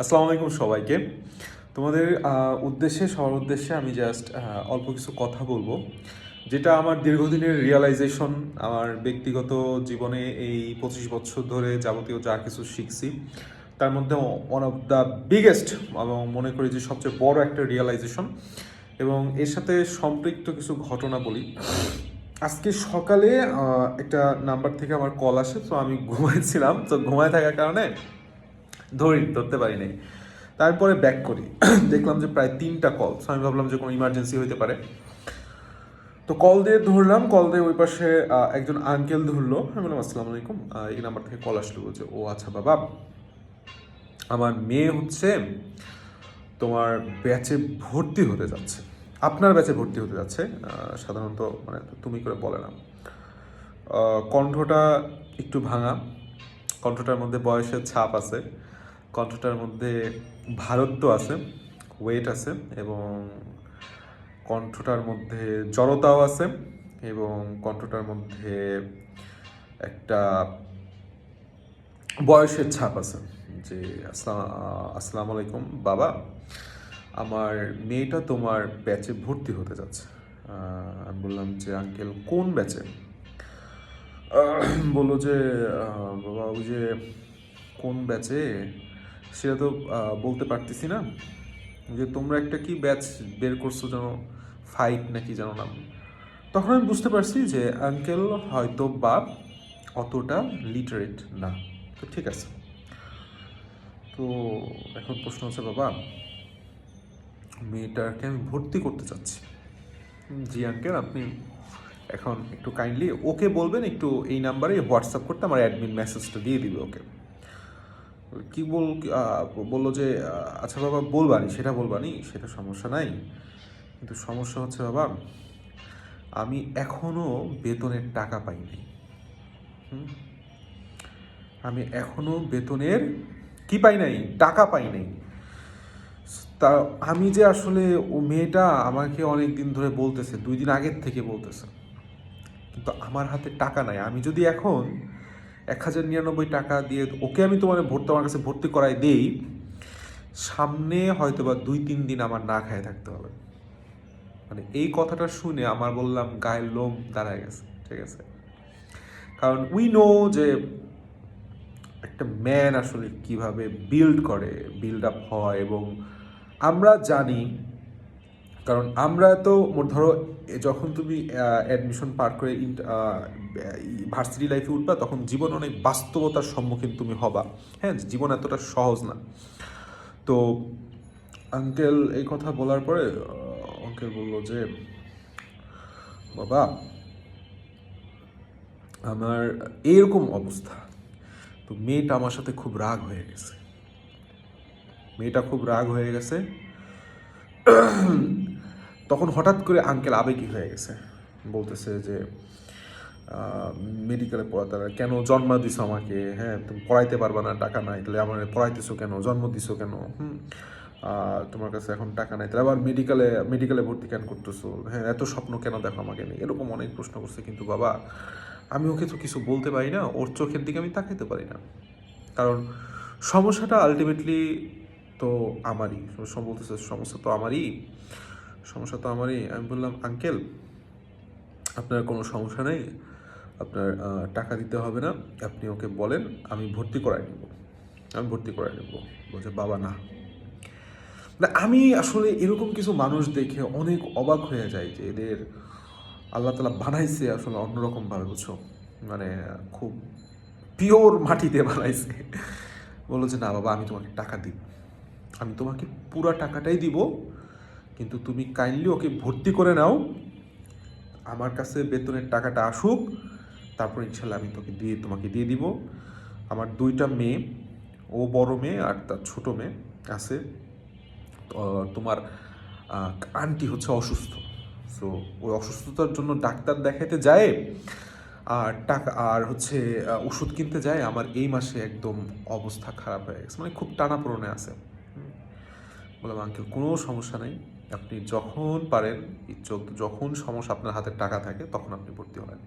আসসালামু আলাইকুম সবাইকে। তোমাদের উদ্দেশ্যে, সবার উদ্দেশ্যে আমি জাস্ট অল্প কিছু কথা বলব, যেটা আমার দীর্ঘদিনের রিয়ালাইজেশন আমার ব্যক্তিগত জীবনে এই পঁচিশ বছর ধরে যাবতীয় যা কিছু শিখছি, তার মধ্যে ওয়ান অফ দ্য বিগেস্ট এবং মনে করি যে সবচেয়ে বড় একটা রিয়ালাইজেশন এবং এর সাথে সম্পৃক্ত কিছু ঘটনা বলি। আজকে সকালে একটা নাম্বার থেকে আমার কল আসে, তো আমি ঘুমাইছিলাম। তো ঘুমায় থাকার কারণে ধরি ধরতে পারি নাই। তারপরে ব্যাক করি। দেখলাম যে প্রায় তিনটা কল আমি ভাবলাম যে কোনো ইমার্জেন্সি হইতে পারে। তো কল দিয়ে ধরলাম। কল দিয়ে ওই পাশে একজন আঙ্কেল ধরলো। আমি বললাম, আসসালামু আলাইকুম। এই নাম্বার থেকে কল আসলো বলছে ও আচ্ছা বাবা, আমার মেয়ে হচ্ছে তোমার ব্যাচে ভর্তি হতে যাচ্ছে। আপনার ব্যাচে ভর্তি হতে যাচ্ছে। সাধারণত মানে তুমি করে বলে না। কণ্ঠটা একটু ভাঙা। কণ্ঠটার মধ্যে বয়সের ছাপ আছে। কণ্ঠটার মধ্যে ভারত্ব আছে ওয়েট আছে এবং কণ্ঠটার মধ্যে জড়তাও আছে এবং কণ্ঠটার মধ্যে একটা বয়সের ছাপ আছে যে, আসসালাম আলাইকুম, বাবা, আমার মেয়েটা তোমার ব্যাচে ভর্তি হতে যাচ্ছে। আমি বললাম যে, আঙ্কেল, কোন ব্যাচে বলল যে বাবা, ওই যে, কোন ব্যাচে সেটা তো বলতে পারতেছি না। যে তোমরা একটা কি ব্যাচ বের করছ যেন ফাইট নাকি যেন নাম? তখন আমি বুঝতে পারছি যে আঙ্কেল হয়তো বা অতটা লিটারেট না। তো ঠিক আছে। তো এখন প্রশ্ন হচ্ছে, বাবা, মেয়েটাকে আমি ভর্তি করতে চাচ্ছি। জি আঙ্কেল আপনি এখন একটু কাইন্ডলি ওকে বলবেন, একটু এই নাম্বারে হোয়াটসঅ্যাপ করতে আমার অ্যাডমিন মেসেজটা দিয়ে দিবে ওকে। কি বল বলল যে আচ্ছা বাবা, বলবানি, সেটা বলবানি, সেটা সমস্যা নাই। কিন্তু সমস্যা হচ্ছে বাবা, আমি এখনও বেতনের টাকা পাইনি? আমি এখনও বেতনের কি পাই নাই? টাকা পাই নাই। তা আমি যে আসলে ও মেয়েটা আমাকে অনেক দিন ধরে বলতেছে, দুই দিন আগের থেকে বলতেছে। কিন্তু আমার হাতে টাকা নাই। আমি যদি এখন এক হাজার নিরানব্বই টাকা দিয়ে ওকে আমি তোমার ভর্তি, আমার কাছে ভর্তি করাই দেই। সামনে হয়তো বা দুই তিন দিন আমার না খায় থাকতে হবে। মানে এই কথাটা শুনে আমার বললাম, গায়ের লোম দাঁড়ায় গেছে, ঠিক আছে? কারণ উই নো যে একটা ম্যান আসলে কীভাবে বিল্ড করে বিল্ড আপ হয় এবং আমরা জানি, কারণ আমরা তো, ধরো যখন তুমি অ্যাডমিশন পার করে ভার্সিটি লাইফে উঠবা, তখন জীবন অনেক বাস্তবতার সম্মুখীন তুমি হবা। হ্যাঁ জীবন এতটা সহজ না। তো আঙ্কেল এই কথা বলার পরে আঙ্কেল বলল যে, বাবা, আমার এরকম অবস্থা। তো মেয়েটা আমার সাথে খুব রাগ হয়ে গেছে। মেয়েটা খুব রাগ হয়ে গেছে। তখন হঠাৎ করে আঙ্কেল আবেগী হয়ে গেছে। বলতেছে যে মেডিকেলে পড়াতে হবে। কেন জন্ম দিছো আমাকে? হ্যাঁ তুমি পড়াইতে পারবা না, টাকা নাই, তাহলে আমার পড়াইতেছো কেন? জন্ম দিছো কেন? হুম তোমার কাছে এখন টাকা নাই, তাহলে আবার মেডিকেলে মেডিকেলে ভর্তি কেন করতেছো? হ্যাঁ এত স্বপ্ন কেন দেখো আমাকে নেই এরকম অনেক প্রশ্ন করছে, কিন্তু বাবা, আমি ওকে তো কিছু বলতে পারি না, ওর চোখের দিকে আমি তাকাইতে পারি না। কারণ সমস্যাটা আলটিমেটলি তো আমারই। সব বলতেছে, সমস্যা তো আমারই, সমস্যা তো আমারই। আমি বললাম, আঙ্কেল, আপনার কোনো সমস্যা নেই? আপনার টাকা দিতে হবে না। আপনি ওকে বলেন, আমি ভর্তি করাই নেব। আমি ভর্তি করাই নেব। বলছে, বাবা, না। না আমি আসলে এরকম কিছু মানুষ দেখে অনেক অবাক হয়ে যাই যে এদের আল্লাহ তালা বানাইছে আসলে অন্যরকমভাবে, বুঝছ? মানে খুব পিওর মাটিতে বানাইছে। বলল যে, না, বাবা, আমি তোমাকে টাকা দিব আমি তোমাকে পুরো টাকাটাই দিব, কিন্তু তুমি কাইন্ডলি ওকে ভর্তি করে নাও। আমার কাছে বেতনের টাকাটা আসুক তারপর ইনশাল্লাহ আমি তোকে দিয়ে, তোমাকে দিয়ে দিব। আমার দুইটা মেয়ে, ও বড় মেয়ে আর তার ছোট মেয়ে আছে। তোমার আন্টি হচ্ছে অসুস্থ। সো ওই অসুস্থতার জন্য ডাক্তার দেখাতে যায় আর টাকা, আর হচ্ছে ওষুধ কিনতে যায়। আমার এই মাসে একদম অবস্থা খারাপ হয়ে গেছে। মানে খুব টানাপোড়নে আছে। বললাম, আঙ্কেল, কোনো সমস্যা নেই। আপনি যখন পারেন যখন সমস্যা আপনার হাতে টাকা থাকে, তখন আপনি ভর্তি হবেন।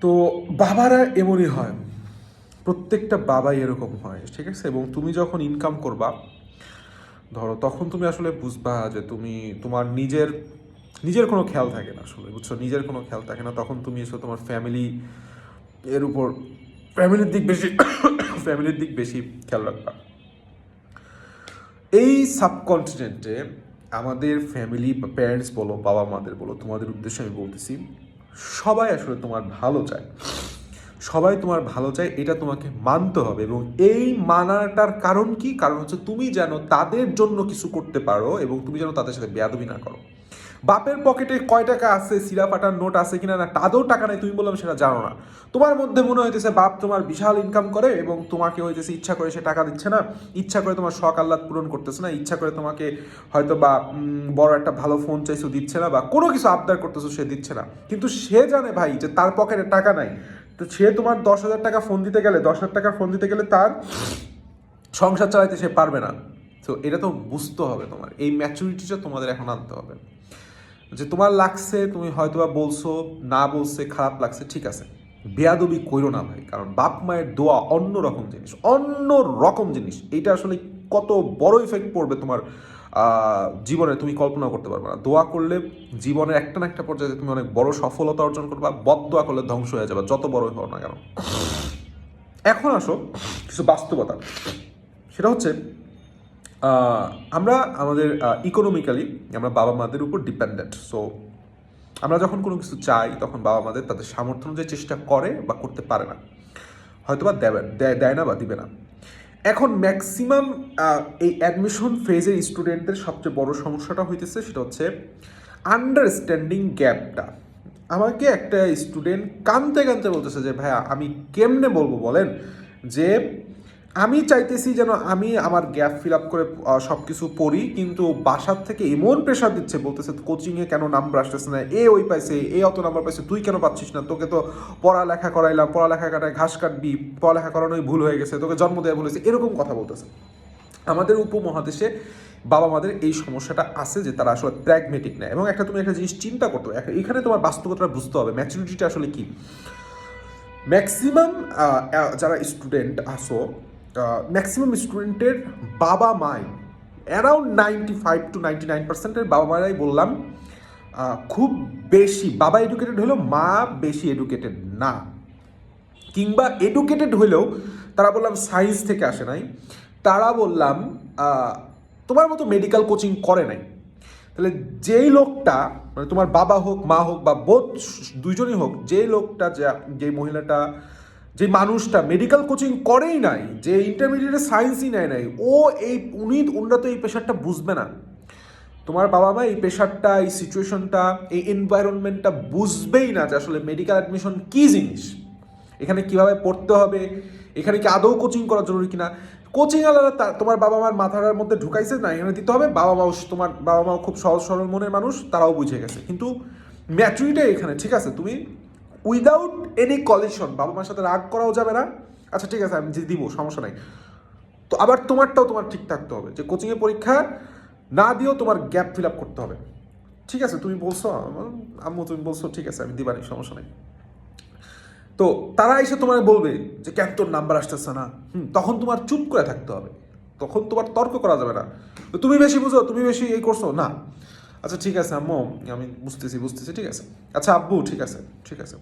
তো বাবারা এমনই হয়। প্রত্যেকটা বাবাই এরকম হয়, ঠিক আছে? এবং তুমি যখন ইনকাম করবা, ধরো তখন তুমি আসলে বুঝবা যে তুমি, তোমার নিজের নিজের কোনো খেয়াল থাকে না আসলে, বুঝছ? নিজের কোনো খেয়াল থাকে না। তখন তুমি এসে তোমার ফ্যামিলি এর উপর ফ্যামিলির দিক বেশি ফ্যামিলির দিক বেশি খেয়াল রাখবা। এই সাবকন্টিনেন্টে আমাদের ফ্যামিলি প্যারেন্টস বলো বাবা মাদের বলো, তোমাদের উদ্দেশ্যে আমি বলতেছি সবাই আসলে তোমার ভালো চায়। সবাই তোমার ভালো চায়, এটা তোমাকে মানতে হবে এবং এই মানাটার কারণ কি? কারণ হচ্ছে তুমি যেন তাদের জন্য কিছু করতে পারো এবং তুমি যেন তাদের সাথে বেয়াদবি না করো। বাপের পকেটে কয় টাকা আছে সিরা ফাটার নোট আছে কিনা না তাদেরও টাকা নেই, তুমি বললাম সেটা জানো না। তোমার মধ্যে মনে হইতেছে বাপ তোমার বিশাল ইনকাম করে এবং তোমাকে হইতেছে ইচ্ছা করে সে টাকা দিচ্ছে না, ইচ্ছা করে তোমার শখ আহ্লাদ পূরণ করতেছে না, ইচ্ছা করে তোমাকে হয়তো বা বড় একটা ভালো ফোন চাইছো, দিচ্ছে না বা কোনো কিছু আবদার করতেছো, সে দিচ্ছে না। কিন্তু সে জানে ভাই যে তার পকেটে টাকা নাই, তো সে তোমার দশ হাজার টাকা ফোন দিতে গেলে, দশ হাজার টাকা ফোন দিতে গেলে তার সংসার চালাইতে সে পারবে না। তো এটা তো বুঝতে হবে তোমার। এই ম্যাচুরিটিটা তোমাদের এখন আনতে হবে। যে তোমার লাগছে, তুমি হয়তো বা বলছো, না বলছে, খারাপ লাগছে, ঠিক আছে। বেয়াদবি কইরো না ভাই, কারণ বাপ মায়ের দোয়া অন্য রকম জিনিস, অন্য রকম জিনিস। এটা আসলে কত বড় ইফেক্ট পড়বে তোমার জীবনে তুমি কল্পনা করতে পারবে না। দোয়া করলে জীবনের একটা না একটা পর্যায়ে তুমি অনেক বড় সফলতা অর্জন করবা বদ দোয়া করলে ধ্বংস হয়ে যাবে, যত বড় হও না কেন। এখন আসো, কিছু বাস্তবতা। সেটা হচ্ছে আমরা আমাদের ইকোনমিক্যালি আমরা বাবা মাদের উপর ডিপেন্ডেন্ট সো আমরা যখন কোনো কিছু চাই তখন বাবা মাদের তাদের সামর্থ্য অনুযায়ী চেষ্টা করে বা করতে পারে না। হয়তো বা দেবে দেয় দেয় না বা দিবে না। এখন ম্যাক্সিমাম এই অ্যাডমিশন ফেজের স্টুডেন্টদের সবচেয়ে বড় সমস্যাটা হইতেছে সেটা হচ্ছে আন্ডারস্ট্যান্ডিং গ্যাপটা আমাকে একটা স্টুডেন্ট কানতে কানতে বলতেছে যে, ভাইয়া, আমি কেমনে বলব বলেন যে আমি চাইতেছি যেন আমি আমার গ্যাপ ফিল আপ করে সব কিছু পড়ি, কিন্তু বাসার থেকে এমন প্রেশার দিচ্ছে, বলতেছে, কোচিংয়ে কেন নাম্বার আসতেছে না? এ ওই পাইছে, এ অত নাম্বার পাইছে, তুই কেন পাচ্ছিস না? তোকে তো পড়ালেখা করাইলাম, পড়ালেখা কাটায় ঘাস কাটবি, পড়ালেখা করানোই ভুল হয়ে গেছে, তোকে জন্ম দেওয়া ভুল হয়েছে, এরকম কথা বলতেছে। আমাদের উপমহাদেশে বাবা মাদের এই সমস্যাটা আছে যে তারা আসলে প্র্যাগমেটিক নেয় এবং একটা তুমি একটা জিনিস চিন্তা করতো এখানে তোমার বাস্তবতাটা বুঝতে হবে ম্যাচুরিটিটা আসলে কি? ম্যাক্সিমাম যারা স্টুডেন্ট আসো ম্যাক্সিমাম স্টুডেন্টের বাবা মাই around ninety five to ninety nine পার্সেন্টের বাবা মারাই বললাম খুব বেশি, বাবা এডুকেটেড হলেও মা বেশি এডুকেটেড না। কিংবা এডুকেটেড হলেও তারা বললাম সায়েন্স থেকে আসে নাই, তারা বললাম তোমার মতো মেডিকেল কোচিং করে নাই। তাহলে যেই লোকটা মানে তোমার বাবা হোক, মা হোক বা বোধ দুইজনই হোক, যেই লোকটা যে মহিলাটা যে মানুষটা মেডিকেল কোচিং করেই নাই, যে ইন্টারমিডিয়েটে সায়েন্সই নেয় নাই, ও এই উনি উনরা তো এই পেশারটা বুঝবে না। তোমার বাবা মা এই প্রেশারটা এই সিচুয়েশনটা এই এনভায়রনমেন্টটা বুঝবেই না যে আসলে মেডিকেল অ্যাডমিশন কী জিনিস। এখানে কীভাবে পড়তে হবে, এখানে কি আদৌ কোচিং করা জরুরি কিনা। কোচিং আলাদা তোমার বাবা মার মাথার মধ্যে ঢুকাইছে, না, এখানে দিতে হবে। বাবা মাও, তোমার বাবা মাও খুব সহজ সরল মনের মানুষ, তারাও বুঝে গেছে। কিন্তু ম্যাচুরিটা এখানে, ঠিক আছে? তুমি উইদাউট এনি কলিশন বাবা মার সাথে রাগ করাও যাবে না। আচ্ছা ঠিক আছে, আমি যে দিব, সমস্যা নাই। তো আবার তোমারটাও তোমার ঠিক থাকতে হবে যে কোচিংয়ে পরীক্ষা না দিয়েও তোমার গ্যাপ ফিল আপ করতে হবে। ঠিক আছে, তুমি বলছো, আম্মু, তুমি বলছো, ঠিক আছে, আমি দিবানি সমস্যা নেই। তো তারা এসে তোমার বলবে যে, কেন তোর নাম্বার আসতেছে না? হুম, তখন তোমার চুপ করে থাকতে হবে। তখন তোমার তর্ক করা যাবে না। তুমি বেশি বুঝো, তুমি বেশি এই করছ, না। আচ্ছা ঠিক আছে, আম্মু, আমি বুঝতেছি বুঝতেছি, ঠিক আছে। আচ্ছা আব্বু, ঠিক আছে ঠিক আছে।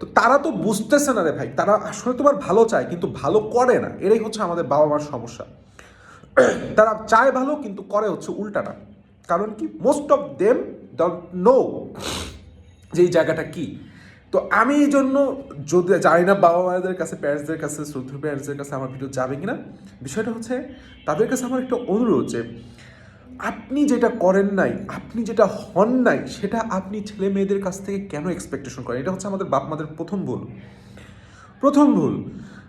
তো তারা তো বুঝতেছে না রে ভাই, তারা আসলে তোমার ভালো চায়, কিন্তু ভালো করে না। এটাই হচ্ছে আমাদের বাবা মার সমস্যা। তারা চায় ভালো, কিন্তু করে হচ্ছে উল্টাটা। কারণ কি? মোস্ট অফ দেম নো যে এই জায়গাটা কি। তো আমি এই জন্য যদি জানি না বাবা মায়েদের কাছে প্যারেন্টসদের কাছে, শ্রদ্ধ প্যারেন্টসদের কাছে আমার ভিডিও যাবে কিনা, বিষয়টা হচ্ছে তাদের কাছে আমার একটা অনুরোধ যে আপনি যেটা করেন নাই, আপনি যেটা হন নাই, সেটা আপনি ছেলে মেয়েদের কাছ থেকে কেন এক্সপেকটেশন করেন? এটা হচ্ছে আমাদের বাপ মাদের প্রথম ভুল। প্রথম ভুল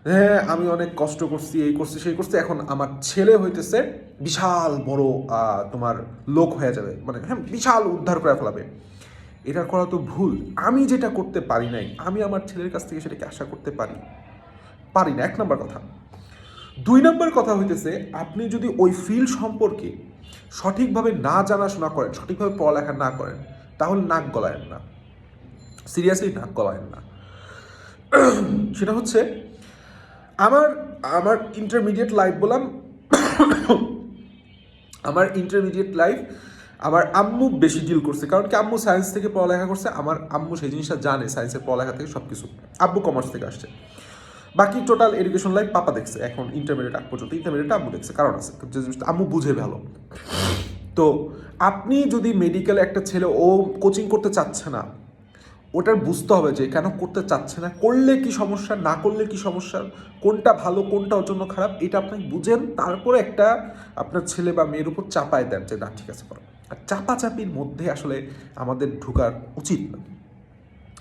হ্যাঁ আমি অনেক কষ্ট করছি, এই করছি, সেই করছি, এখন আমার ছেলে হইতেছে বিশাল বড় তোমার লোক হয়ে যাবে। মানে হ্যাঁ বিশাল উদ্ধার করে ফেলাবে। এটা করা তো ভুল। আমি যেটা করতে পারি নাই, আমি আমার ছেলের কাছ থেকে সেটাকে আশা করতে পারি পারি না। এক নম্বর কথা। দুই নম্বর কথা হইতেছে, আপনি যদি ওই ফিল্ড সম্পর্কে সঠিকভাবে না জানাশোনা করেন, সঠিকভাবে পড়ালেখা না করেন, তাহলে নাক গলায়েন না। সিরিয়াসলি নাক গলায়েন না। সেটা হচ্ছে, আমার আমার ইন্টারমিডিয়েট লাইফ বললাম, আমার ইন্টারমিডিয়েট লাইফ আমার আম্মু বেশি ডিল করছে, কারণ কি আম্মু সায়েন্স থেকে পড়ালেখা করছে, আমার আম্মু সেই জিনিসটা জানে সায়েন্সের পড়ালেখা থেকে সব কিছু আব্বু কমার্স থেকে আসছে। বাকি টোটাল এডুকেশন লাইফ পাপা দেখছে, এখন ইন্টারমিডিয়েট আগ পর্যন্ত ইন্টারমিডিয়েট আম্মু দেখছে, কারণ আছে আম্মু বুঝে ভালো। তো আপনি যদি মেডিকেলে একটা ছেলে, ও কোচিং করতে চাচ্ছে না, ওটার বুঝতে হবে যে কেন করতে চাচ্ছে না, করলে কি সমস্যা, না করলে কি সমস্যা, কোনটা ভালো, কোনটা ওর জন্য খারাপ, এটা আপনি বুঝেন, তারপরে একটা আপনার ছেলে বা মেয়ের উপর চাপায় দেন যে না, ঠিক আছে, করো। আর চাপাচাপির মধ্যে আসলে আমাদের ঢোকার উচিত না।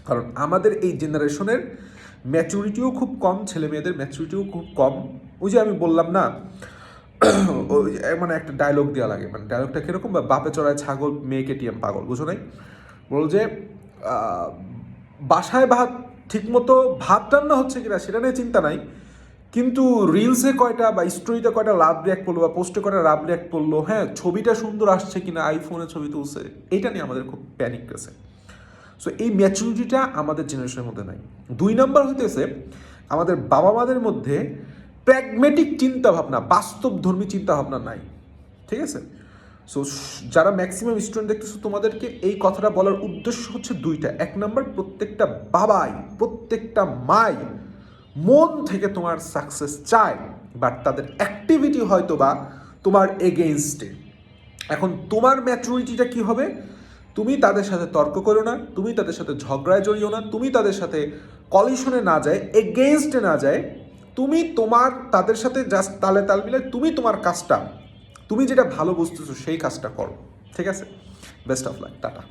কারণ আমাদের এই জেনারেশনের ম্যাচুরিটিও খুব কম ছেলে মেয়েদের ম্যাচুরিটিও খুব কম। ওই যে আমি বললাম না মানে একটা ডায়লগ দেওয়া লাগে। মানে ডায়লগটা কীরকম? বা বাপে চড়ায় ছাগল, মেয়েকে টিএম পাগল, বুঝো নাই? বল যে বাসায় ভাত ঠিকমতো ভাত রান্না হচ্ছে কিনা সেটা নিয়ে চিন্তা নাই। কিন্তু রিলসে কয়টা বা স্টোরিতে কয়টা লাভ রিয়াক্ট করল বা পোস্টে কয়টা লাভ রিয়াক্ট করল হ্যাঁ ছবিটা সুন্দর আসছে কিনা আইফোনে ছবি তুলছে, এটা নিয়ে আমাদের খুব প্যানিক আছে। সো এই ম্যাচুরিটিটা আমাদের জেনারেশনের মধ্যে নাই। দুই নম্বর হইতেছে, আমাদের বাবা মাদের মধ্যে প্র্যাগমেটিক চিন্তা ভাবনা বাস্তবধর্মী চিন্তা ভাবনা নাই। ঠিক আছে? সো যারা ম্যাক্সিমাম স্টুডেন্ট দেখতেছো, তোমাদেরকে এই কথাটা বলার উদ্দেশ্য হচ্ছে দুইটা। এক নম্বর, প্রত্যেকটা বাবাই, প্রত্যেকটা মাই মন থেকে তোমার সাকসেস চায় বাট তাদের অ্যাক্টিভিটি হয়তো বা তোমার এগেইনস্টে এখন তোমার ম্যাচুরিটিটা কি হবে? তুমি তাদের সাথে তর্ক করো না, তুমি তাদের সাথে ঝগড়ায় জড়িও না, তুমি তাদের সাথে কলিশনে না যায় এগেনস্টে না যায়, তুমি তোমার, তাদের সাথে জাস্ট তালে তাল মিলে তুমি তোমার কাজটা, তুমি যেটা ভালো বুঝতেছো সেই কাজটা করো। ঠিক আছে? Best of luck tata.